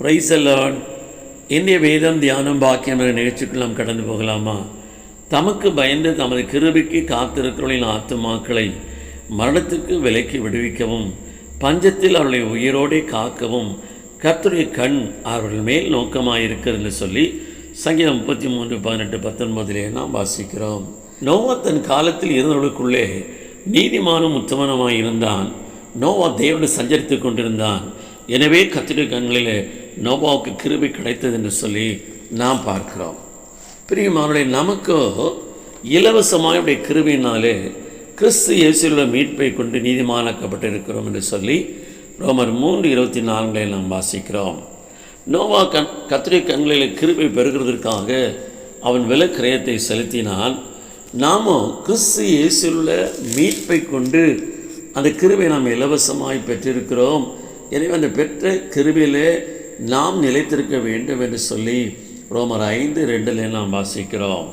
Price அல்லான் இந்திய வேதம் தியானம் பாக்கியம் என்ற நிகழ்ச்சிக்குள் நாம் கடந்து போகலாமா? தமக்கு பயந்து தமது கிருபிக்கு காத்திருக்கிறவர்களின் ஆத்துமாக்களை மரணத்துக்கு விலக்கி விடுவிக்கவும் பஞ்சத்தில் அவர்களை உயிரோடே காக்கவும் கர்த்தருடைய கண் அவர்கள் மேல் நோக்கமாயிருக்கிறது என்று சொல்லி சங்கீதம் முப்பத்தி மூன்று பதினெட்டு பத்தொன்பதிலே நாம் வாசிக்கிறோம். நோவா தன் காலத்தில் இருந்தவர்களுக்குள்ளே நீதிமானும் உத்தமனமாய் இருந்தான் நோவா தேவனை சஞ்சரித்து கொண்டிருந்தான். எனவே கத்திரி கண்களிலே நோவாவுக்கு கிருபி கிடைத்தது என்று சொல்லி நாம் பார்க்கிறோம். பிரியமானவர்களே நமக்கோ இலவசமாக உடைய கிருபினாலே கிறிஸ்து இயேசுவோட மீட்பை கொண்டு நீதிமானாக்கப்பட்டிருக்கிறோம் என்று சொல்லி ரோமர் மூன்று இருபத்தி நான்களை நாம் வாசிக்கிறோம். நோவா கண் கத்திரி கண்களில் கிருபை பெறுகிறதற்காக அவன் விலக்கிரயத்தை செலுத்தினால் நாமும் கிறிஸ்து இயேசுள்ள மீட்பை கொண்டு அந்த கிருபை நாம் இலவசமாய் பெற்றிருக்கிறோம். எனவே அந்த பெற்ற கிருபையிலே நாம் நிலைத்திருக்க வேண்டும் என்று சொல்லி ரோமர் ஐந்து ரெண்டில் நாம் வாசிக்கிறோம்.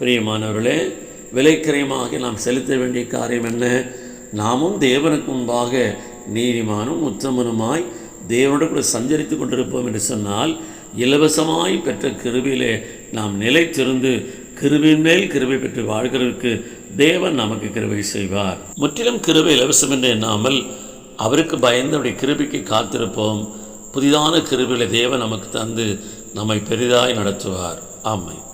பிரியமானவர்களே விலைக்கிரயமாக நாம் செலுத்த வேண்டிய காரியம் என்ன? நாமும் தேவனுக்கு முன்பாக நீதிமானும் உத்தமனுமாய் தேவனோடு கூட சஞ்சரித்து கொண்டிருப்போம் என்று சொன்னால் இலவசமாய் பெற்ற கிருபையிலே நாம் நிலைத்திருந்து கிருபின் மேல் கிருபை பெற்று வாழ்கிறதுக்கு தேவன் நமக்கு கிருபை செய்வார். முற்றிலும் கிருபை இலவசம் என்று எண்ணாமல் அவருக்கு பயந்து அவருடைய கிருபிக்கு காத்திருப்போம். புதிதான கிருபையில தேவன் நமக்கு தந்து நம்மை பெரிதாய் நடத்துவார். ஆமை